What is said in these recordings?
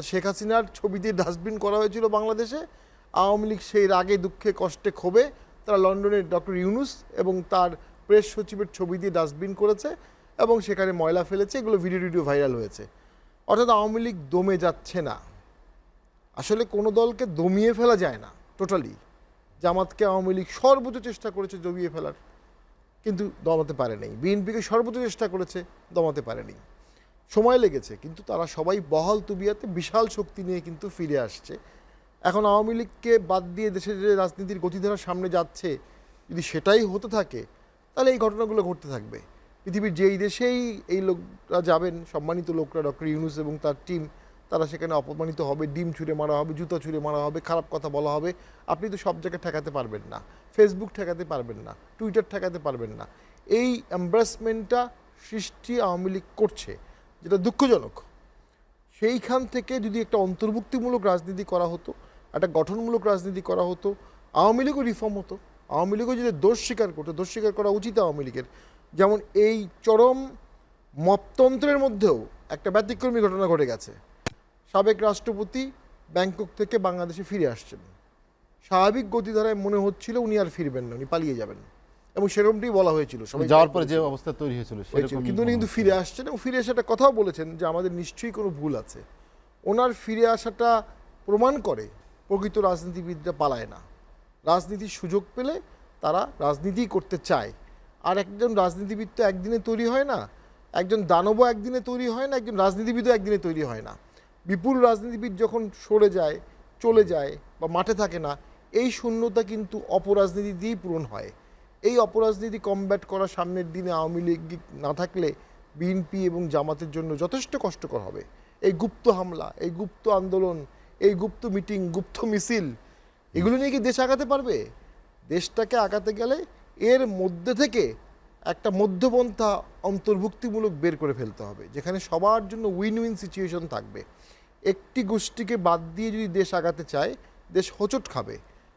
তা শেখ হাসিনার ছবি দিয়ে ডাস্টবিন করা হয়েছিল বাংলাদেশে। আওয়ামী লীগ সেই রাগে, দুঃখে, কষ্টে ক্ষোভে তারা লন্ডনের ডক্টর ইউনুস এবং তার প্রেস সচিবের ছবি দিয়ে ডাস্টবিন করেছে এবং সেখানে ময়লা ফেলেছে, এগুলো ভিডিও ভিডিও ভাইরাল হয়েছে। অর্থাৎ আওয়ামী লীগ দমে যাচ্ছে না। আসলে কোনো দলকে দমিয়ে ফেলা যায় না, টোটালি। জামাতকে আওয়ামী লীগ সর্বোচ্চ চেষ্টা করেছে দমিয়ে ফেলার, কিন্তু দমাতে পারেনি। বিএনপিকে সর্বোচ্চ চেষ্টা করেছে, দমাতে পারেনি। সময় লেগেছে, কিন্তু তারা সবাই বহাল তুবিয়াতে বিশাল শক্তি নিয়ে কিন্তু ফিরে আসছে। এখন আওয়ামী লীগকে বাদ দিয়ে দেশের যে রাজনীতির গতিধারার সামনে যাচ্ছে, যদি সেটাই হতে থাকে, তাহলে এই ঘটনাগুলো ঘটতে থাকবে। পৃথিবীর যেই দেশেই এই লোকরা যাবেন, সম্মানিত লোকরা ডক্টর ইউনুস এবং তার টিম, তারা সেখানে অপমানিত হবে, ডিম ছুঁড়ে মারা হবে, জুতো ছুঁড়ে মারা হবে, খারাপ কথা বলা হবে। আপনি তো সব জায়গায় ঠেকাতে পারবেন না। ফেসবুক ঠেকাতে পারবেন না। টুইটার ঠেকাতে পারবেন না। এই এম্ব্রাসমেন্টটা সৃষ্টি আওয়ামী লীগ করছে। যেটা দুঃখজনক, সেইখান থেকে যদি একটা অন্তর্ভুক্তিমূলক রাজনীতি করা হতো, একটা গঠনমূলক রাজনীতি করা হতো, আওয়ামী লীগও রিফর্ম হতো, আওয়ামী লীগও যদি দোষ স্বীকার করতো, দোষ স্বীকার করা উচিত আওয়ামী লীগের। যেমন এই চরম মপতন্ত্রের মধ্যেও একটা ব্যতিক্রমী ঘটনা ঘটে গেছে। সাবেক রাষ্ট্রপতি ব্যাংকক থেকে বাংলাদেশে ফিরে আসছেন। স্বাভাবিক গতিধারায় মনে হচ্ছিল উনি আর ফিরবেন না, উনি পালিয়ে যাবেন। এবং সেরকমটি বলা হয়েছিল। সবাই যাওয়ার পরে যে অবস্থা তৈরি হয়েছিল কিন্তু উনি কিন্তু ফিরে আসছেন এবং ফিরে একটা কথাও বলেছেন যে আমাদের নিশ্চয়ই কোনো ভুল আছে। ওনার ফিরে আসাটা প্রমাণ করে প্রকৃত রাজনীতিবিদরা পালায় না। রাজনীতির সুযোগ পেলে তারা রাজনীতি করতে চায়। আর একজন রাজনীতিবিদ তো একদিনে তৈরি হয় না একজন দানবও একদিনে তৈরি হয় না একজন রাজনীতিবিদও একদিনে তৈরি হয় না। বিপুল রাজনীতিবিদ যখন সরে যায় চলে যায় বা মাঠে থাকে না এই শূন্যতা কিন্তু অপরাজনীতি দিয়েই পূরণ হয়। এই অপরাজনীতি কমব্যাট করা সামনের দিনে আওয়ামী লীগ না থাকলে বিএনপি এবং জামাতের জন্য যথেষ্ট কষ্টকর হবে। এই গুপ্ত হামলা, এই গুপ্ত আন্দোলন, এই গুপ্ত মিটিং গুপ্ত মিছিল, এগুলো নিয়ে কি দেশ আগাতে পারবে? দেশটাকে আগাতে গেলে এর মধ্যে থেকে একটা মধ্যপন্থা অন্তর্ভুক্তিমূলক বের করে ফেলতে হবে, যেখানে সবার জন্য উইন উইন সিচুয়েশন থাকবে। একটি গোষ্ঠীকে বাদ দিয়ে যদি দেশ আগাতে চায়, দেশ হোঁচট খাবে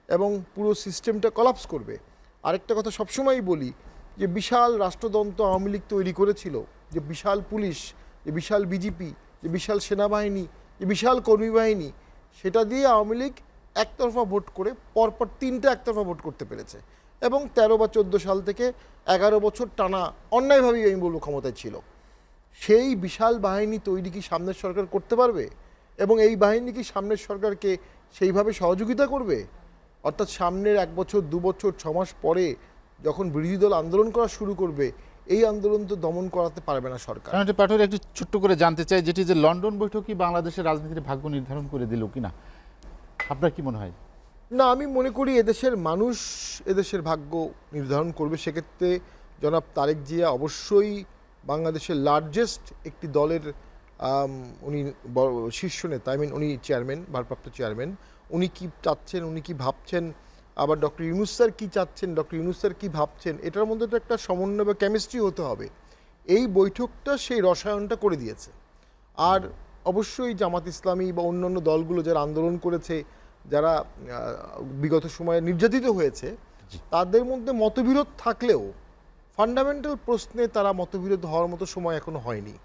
এবং পুরো সিস্টেমটা কলাপস করবে। আরেকটা কথা সবসময়ই বলি যে বিশাল রাষ্ট্রদন্ত আওয়ামী লীগ তৈরি করেছিল, যে বিশাল পুলিশ, যে বিশাল বিজেপি, যে বিশাল সেনাবাহিনী, যে বিশাল কর্মী বাহিনী সেটা দিয়ে আওয়ামী লীগ একতরফা ভোট করে পরপর তিনটে একতরফা ভোট করতে পেরেছে। এবং তেরো বা চোদ্দ সাল থেকে এগারো বছর টানা অন্যায়ভাবেই আমি বলব ক্ষমতায় ছিল। সেই বিশাল বাহিনী তৈরি কি সামনের সরকার করতে পারবে? এবং এই বাহিনী কি সামনের সরকারকে সেইভাবে সহযোগিতা করবে? অর্থাৎ সামনের এক বছর দু বছর ছ মাস পরে যখন বিরোধী দল আন্দোলন করা শুরু করবে এই আন্দোলন তো দমন করাতে পারবে না সরকার। পাঠক একটু ছোট্ট করে জানতে চাই যেটি যে লন্ডন বৈঠকই বাংলাদেশের রাজনীতির ভাগ্য নির্ধারণ করে দিল কিনা? আপনার কি মনে হয়? না আমি মনে করি এদেশের মানুষ এদেশের ভাগ্য নির্ধারণ করবে। সেক্ষেত্রে জনাব তারেক জিয়া অবশ্যই বাংলাদেশের লার্জেস্ট একটি দলের উনি বড় শীর্ষ নেতা আই মিন উনি চেয়ারম্যান ভারপ্রাপ্ত চেয়ারম্যান উনি কি চাচ্ছেন উনি কি ভাবছেন? আবার ডক্টর ইউনুস স্যার কী চাচ্ছেন ডক্টর ইউনুস স্যার কী ভাবছেন? এটার মধ্যে তো একটা সমন্বয় বা কেমিস্ট্রি হতে হবে। এই বৈঠকটা সেই রসায়নটা করে দিয়েছে। আর অবশ্যই জামাত ইসলামী বা অন্যান্য দলগুলো যারা আন্দোলন করেছে যারা বিগত সময়ে নির্যাতিত হয়েছে তাদের মধ্যে মতবিরোধ থাকলেও ফান্ডামেন্টাল প্রশ্নে তারা মতবিরোধ হওয়ার মতো সময় এখনও হয়নি।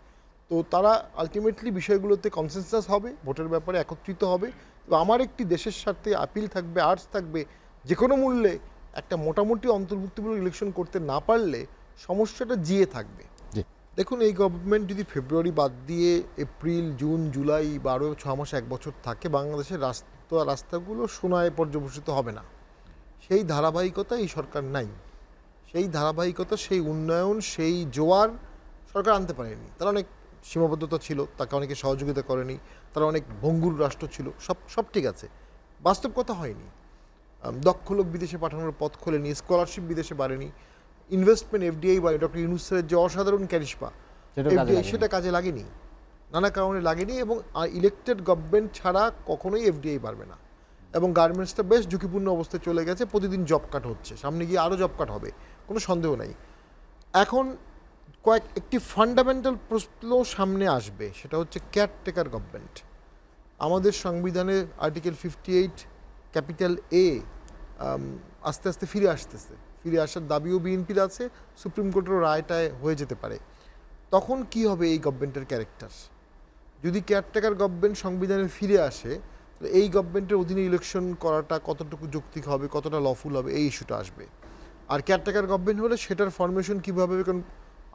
তো তারা আলটিমেটলি বিষয়গুলোতে কনসেনসাস হবে ভোটের ব্যাপারে একত্রিত হবে। তো আমার একটি দেশের স্বার্থে আপিল থাকবে আর্টস থাকবে যে কোনো মূল্যে একটা মোটামুটি অন্তর্ভুক্তিমূলক ইলেকশন করতে না পারলে সমস্যাটা জিয়ে থাকবে। দেখুন এই গভর্নমেন্ট যদি ফেব্রুয়ারি বাদ দিয়ে এপ্রিল জুন জুলাই বারো ছ মাস এক বছর থাকে বাংলাদেশের রাস্তা রাস্তাগুলো সোনায় পর্যবেসিত হবে না। সেই ধারাবাহিকতা এই সরকার নাই। সেই ধারাবাহিকতা সেই উন্নয়ন সেই জোয়ার সরকার আনতে পারেনি। তারা অনেক সীমাবদ্ধতা ছিল তাকে অনেকে সহযোগিতা করেনি তারা অনেক ভঙ্গুর রাষ্ট্র ছিল সব সব ঠিক আছে। বাস্তব কথা হয়নি। দক্ষ লোক বিদেশে পাঠানোর পথ খোলেনি স্কলারশিপ বিদেশে বাড়েনি। ইনভেস্টমেন্ট এফডিআই বাড়ে ডক্টর ইউনুসের যে অসাধারণ ক্যারিশপা কাজে FDI সেটা কাজে লাগেনি। নানা কারণে লাগেনি এবং ইলেকটেড গভর্নমেন্ট ছাড়া কখনোই এফডিআই পারবে না। এবং গার্মেন্টসটা বেশ ঝুঁকিপূর্ণ অবস্থায় চলে গেছে প্রতিদিন জব কাট হচ্ছে। সামনে গিয়ে আরও জব কাট হবে কোনো সন্দেহ নাই। এখন কয়েক, একটি ফান্ডামেন্টাল প্রশ্ন সামনে আসবে, সেটা হচ্ছে কেয়ারটেকার গভর্নমেন্ট আমাদের সংবিধানে article fifty eight capital A আস্তে আস্তে ফিরে আসতেছে। ফিরে আসার দাবিও বিএনপির আছে সুপ্রিম কোর্টের রায়টায় হয়ে যেতে পারে। তখন কি হবে এই গভর্নমেন্টের ক্যারেক্টার যদি কেয়ারটেকার গভর্নমেন্ট সংবিধানে ফিরে আসে এই গভর্নমেন্টের অধীনে ইলেকশন করাটা কতটুকু যৌক্তিক হবে, কতটা লফুল হবে, এই ইস্যুটা আসবে। আর কেয়ারটেকার গভর্নমেন্ট হলে সেটার ফরমেশন কীভাবে, কারণ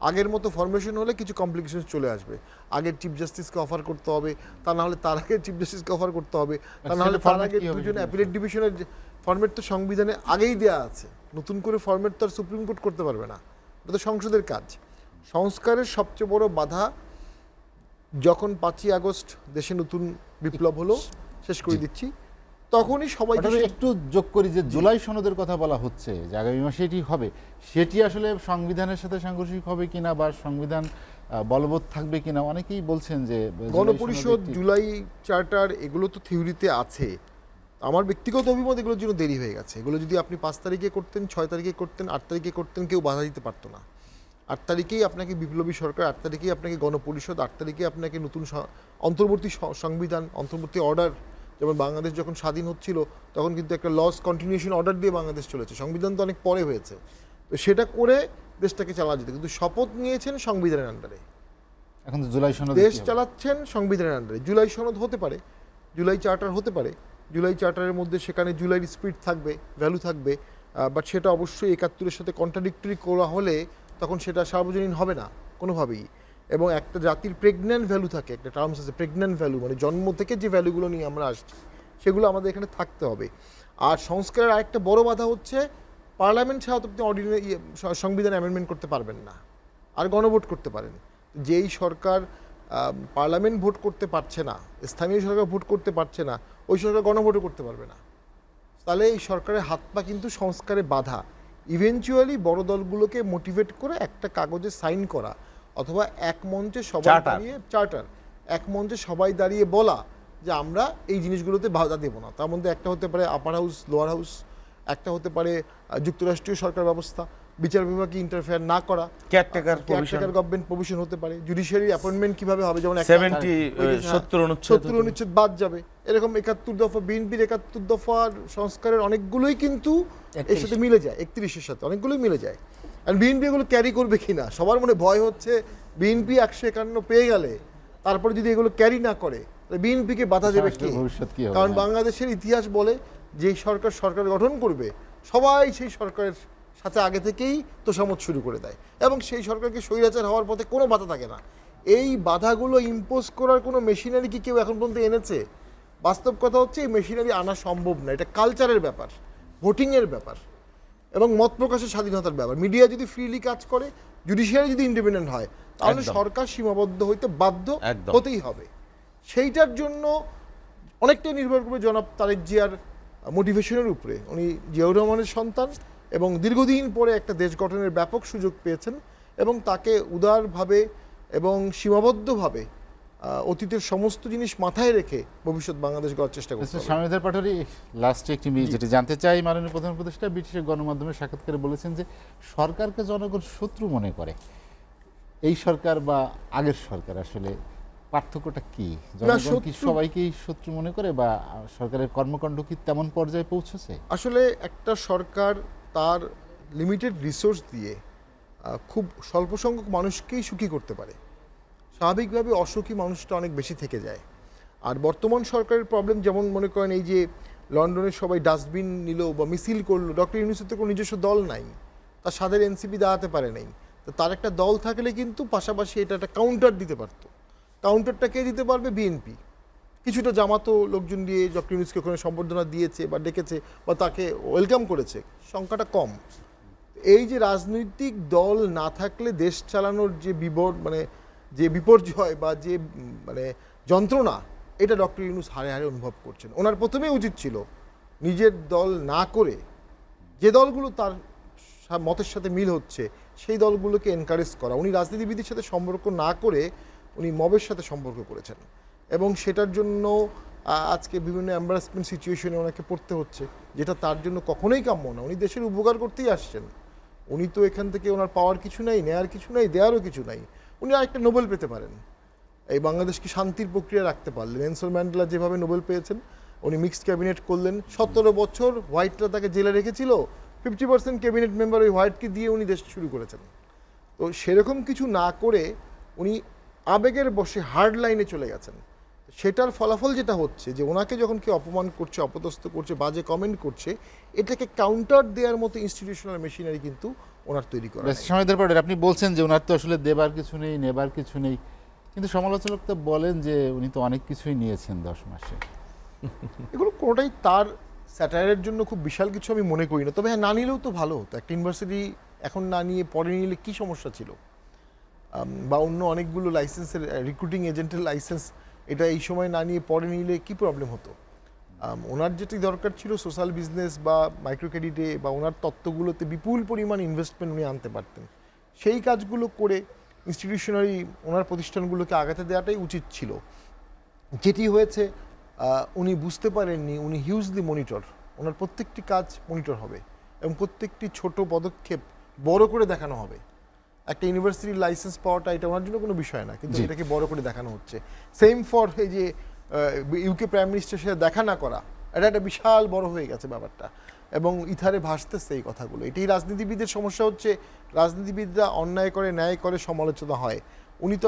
আগের মতো ফরমেশন হলে কিছু কমপ্লিকেশন চলে আসবে। আগের চিফ জাস্টিসকে অফার করতে হবে তা না হলে তার আগে চিফ জাস্টিসকে অফার করতে হবে তা না হলে তার আগে দুজন অ্যাপিলেট ডিভিশনের ফরম্যাট তো সংবিধানে আগেই দেওয়া আছে। নতুন করে ফরম্যাট তো আর সুপ্রিম কোর্ট করতে পারবে না। এটা তো সংসদের কাজ। সংস্কারের সবচেয়ে বড় বাধা যখন পাঁচই আগস্ট দেশে নতুন বিপ্লব হলো শেষ করে দিচ্ছি। তখনই সবাই একটু যোগ করি যে জুলাই সনদের কথা বলা হচ্ছে যে আগামী মাসে এটি হবে সেটি আসলে সংবিধানের সাথে সাংঘর্ষিক হবে কিনা বা সংবিধান বলবৎ থাকবে কিনা অনেকেই বলছেন যে গণপরিষদ জুলাই চার্টার এগুলো তো থিওরিতে আছে। আমার ব্যক্তিগত অভিমত এগুলোর জন্য দেরি হয়ে গেছে। এগুলো যদি আপনি পাঁচ তারিখে করতেন ছয় তারিখে করতেন আট তারিখে করতেন কেউ বাধা দিতে পারতো না। আট তারিখেই আপনাকে বিপ্লবী সরকার আট তারিখেই আপনাকে গণপরিষদ আট তারিখে আপনাকে নতুন অন্তর্বর্তী সংবিধান অন্তর্বর্তী অর্ডার যেমন বাংলাদেশ যখন স্বাধীন হচ্ছিল তখন কিন্তু একটা লস কন্টিনিউশন অর্ডার দিয়ে বাংলাদেশ চলেছে। সংবিধান তো অনেক পরে হয়েছে। তো সেটা করে দেশটাকে চালা যেত। কিন্তু শপথ নিয়েছেন সংবিধানের আন্ডারে এখন তো জুলাই সনদ দেশ চালাচ্ছেন সংবিধানের আন্ডারে জুলাই সনদ হতে পারে জুলাই চার্টার হতে পারে। জুলাই চার্টারের মধ্যে সেখানে জুলাইয়ের স্পিড থাকবে ভ্যালু থাকবে বাট সেটা অবশ্যই একাত্তরের সাথে কন্ট্রাডিক্টরি করা হলে তখন সেটা সার্বজনীন হবে না কোনোভাবেই। এবং একটা জাতির প্রেগন্যান্ট ভ্যালু থাকে, একটা টার্মস আছে প্রেগন্যান্ট ভ্যালু মানে জন্ম থেকে যে ভ্যালুগুলো নিয়ে আমরা আসছি, সেগুলো আমাদের এখানে থাকতে হবে। আর সংস্কারের আরেকটা বড় বাধা হচ্ছে পার্লামেন্ট ছাড়া আপনি অর্ডিনারি সংবিধান অ্যামেন্ডমেন্ট করতে পারবেন না, আর গণভোট করতে পারেন। যেই সরকার পার্লামেন্ট ভোট করতে পারছে না, স্থানীয় সরকার ভোট করতে পারছে না, ওই সরকার গণভোটও করতে পারবে না। তাহলে এই সরকারের হাত পা কিন্তু সংস্কারে বাধা। ইভেনচুয়ালি বড় দলগুলোকে মোটিভেট করে একটা কাগজে সাইন করা অথবা এক মঞ্চে সবাই. দাঁড়িয়ে চার্টার। এক মঞ্চে সবাই দাঁড়িয়ে বলা যে আমরা এই জিনিসগুলোতে বাধা দেবো না। তার মধ্যে একটা হতে পারে আপার হাউস লোয়ার হাউস একটা হতে পারে যুক্তরাষ্ট্রীয় সরকার ব্যবস্থা। বিচার বিভাগে ইন্টারফেয়ার না করা provision। কেয়ারটেকার গভর্নমেন্ট প্রভিশন হতে পারে জুডিশিয়ারি অ্যাপয়েন্টমেন্ট কীভাবে হবে যেমন একটা- সেভেন্টি ওই যে, হ্যাঁ, সত্তর অনুচ্ছেদ সত্তর অনুচ্ছেদ বাদ যাবে। এরকম একাত্তর দফা বিএনপির একাত্তর দফার সংস্কারের অনেকগুলোই কিন্তু এর সাথে মিলে যায় একত্রিশের সাথে অনেকগুলোই মিলে যায়। আর বিএনপি এগুলো ক্যারি করবে কিনা সবার মনে ভয় হচ্ছে বিএনপি একশো একান্ন পেয়ে গেলে তারপরে যদি এগুলো ক্যারি না করে তাহলে বিএনপিকে বাধা দেবে কি? ভবিষ্যৎ কারণ হ্যাঁ। বাংলাদেশের ইতিহাস বলে যে সরকার সরকার গঠন করবে সবাই সেই সরকারের সাথে আগে থেকেই তোষামত শুরু করে দেয়। এবং সেই সরকারকে স্বৈরাচার হওয়ার পথে কোনো বাধা থাকে না। এই বাধাগুলো ইম্পোজ করার কোনো মেশিনারি কি কেউ এখন পর্যন্ত এনেছে? বাস্তব কথা হচ্ছে এই মেশিনারি আনা সম্ভব না। এটা কালচারের ব্যাপার ভোটিংয়ের ব্যাপার এবং মত প্রকাশের স্বাধীনতার ব্যাপার। মিডিয়া যদি ফ্রিলি কাজ করে জুডিশিয়ারি যদি ইন্ডিপেন্ডেন্ট হয় তাহলে সরকার সীমাবদ্ধ হইতে বাধ্য হতেই হবে। সেইটার জন্য অনেকটাই নির্ভর করবে জনাব তারেক জিয়ার মোটিভেশনের উপরে। উনি জিয়াউর রহমানের সন্তান এবং দীর্ঘদিন পরে একটা দেশ গঠনের ব্যাপক সুযোগ পেয়েছেন এবং তাকে উদারভাবে এবং সীমাবদ্ধভাবে অতীতের সমস্ত জিনিস মাথায় রেখে ভবিষ্যৎ বাংলাদেশ গড়ার চেষ্টা হবে। স্বামীদার পাঠারি লাস্টে একটি যেটি জানতে চাই মাননীয় প্রধান উপদেষ্টা ব্রিটিশের গণমাধ্যমে সাক্ষাৎকারে বলেছেন যে সরকারকে জনগণ শত্রু মনে করে। এই সরকার বা আগের সরকার আসলে পার্থক্যটা কি? জনগণ কি সবাইকেই শত্রু মনে করে বা সরকারের কর্মকাণ্ড কি তেমন পর্যায়ে পৌঁছেছে? আসলে একটা সরকার তার লিমিটেড রিসোর্স দিয়ে খুব স্বল্প সংখ্যক মানুষকেই সুখী করতে পারে। স্বাভাবিকভাবে অসুখী মানুষটা অনেক বেশি থেকে যায়। আর বর্তমান সরকারের প্রবলেম যেমন মনে করেন এই যে লন্ডনের সবাই ডাস্টবিন নিল বা মিছিল করল ডক্টর ইউনুসের তো কোনো নিজস্ব দল নাই। তার সাদের এনসিপি দাঁড়াতে পারে নাই। তো তার একটা দল থাকলে কিন্তু পাশাপাশি এটা একটা কাউন্টার দিতে পারতো। কাউন্টারটা কে দিতে পারবে? বিএনপি কিছুটা জামাতো লোকজন দিয়ে ডক্টর ইউনুসকে ওখানে সম্বর্ধনা দিয়েছে বা ডেকেছে বা তাকে ওয়েলকাম করেছে, সংখ্যাটা কম। এই যে রাজনৈতিক দল না থাকলে দেশ চালানোর যে বিবর মানে যে বিপর্যয় বা যে মানে যন্ত্রণা, এটা ডক্টর ইউনুস হারে হারে অনুভব করছেন। ওনার প্রথমেই উচিত ছিল নিজের দল না করে যে দলগুলো তার মতের সাথে মিল হচ্ছে, সেই দলগুলোকে এনকারেজ করা। উনি রাজনীতিবিদের সাথে সম্পর্ক না করে উনি মবের সাথে সম্পর্ক করেছেন। এবং সেটার জন্য আজকে বিভিন্ন এম্বারাসমেন্ট সিচুয়েশনে ওনাকে পড়তে হচ্ছে, যেটা তার জন্য কখনোই কাম্য না। উনি দেশের উপকার করতেই আসছেন। উনি তো এখান থেকে ওনার পাওয়ার কিছু নাই, নেয়ার কিছু নাই দেওয়ারও কিছু নাই। উনি আরেকটা নোবেল পেতে পারেন। এই বাংলাদেশকে শান্তির প্রক্রিয়া রাখতে পারলেন? নেলসন ম্যান্ডেলা যেভাবে নোবেল পেয়েছেন, উনি মিক্সড ক্যাবিনেট করলেন। সতেরো বছর হোয়াইটরা তাকে জেলে রেখেছিল ফিফটি পার্সেন্ট ক্যাবিনেট মেম্বার ওই হোয়াইটকে দিয়ে উনি দেশ শুরু করেছেন। তো সেরকম কিছু না করে উনি আবেগের বসে হার্ড লাইনে চলে গেছেন। সেটার ফলাফল যেটা হচ্ছে যে ওনাকে যখন কেউ অপমান করছে অপদস্থ করছে বাজে কমেন্ট করছে এটাকে কাউন্টার দেওয়ার মতো ইনস্টিটিউশনাল মেশিনারি কিন্তু ওনার তৈরি করা সময়দের পরে আপনি বলছেন যে ওনার তো আসলে দেবার কিছু নেই নেবার কিছু নেই। কিন্তু সমালোচক তো বলেন যে উনি তো অনেক কিছুই নিয়েছেন দশ মাসে। এগুলো কোনোটাই তার স্যাটায়ারের জন্য খুব বিশাল কিছু আমি মনে করি না। তবে হ্যাঁ না নিলেও তো ভালো হতো। একটা ইউনিভার্সিটি এখন না নিয়ে পরে নিলে কী সমস্যা ছিল? বা অন্য অনেকগুলো লাইসেন্সের রিক্রুটিং এজেন্টের লাইসেন্স এটা এই সময় না নিয়ে পরে নিলে কি প্রবলেম হতো? ওনার যেটি দরকার ছিল সোশ্যাল বিজনেস বা মাইক্রো ক্রেডিটে বা ওনার তত্ত্বগুলোতে বিপুল পরিমাণ ইনভেস্টমেন্ট উনি আনতে পারতেন। সেই কাজগুলো করে ইনস্টিটিউশনারি ওনার প্রতিষ্ঠানগুলোকে আগাতে দেওয়াটাই উচিত ছিল। যেটি হয়েছে উনি বুঝতে পারেননি, উনি হিউজলি মনিটর ওনার প্রত্যেকটি কাজ মনিটর হবে এবং প্রত্যেকটি ছোট পদক্ষেপ বড় করে দেখানো হবে। একটা ইউনিভার্সিটির লাইসেন্স পাওয়াটা এটা ওনার জন্য কোনো বিষয় না কিন্তু এটাকে বড় করে দেখানো হচ্ছে। সেম ফর এই যে ইউকে প্রাইম মিনিস্টার সাথে দেখা না করা এটা একটা বিশাল বড় হয়ে গেছে ব্যাপারটা। এবং ইথারে ভাসতেছে এই কথাগুলো। এটাই রাজনীতিবিদের সমস্যা হচ্ছে রাজনীতিবিদরা অন্যায় করে ন্যায় করে সমালোচনা হয়। উনি তো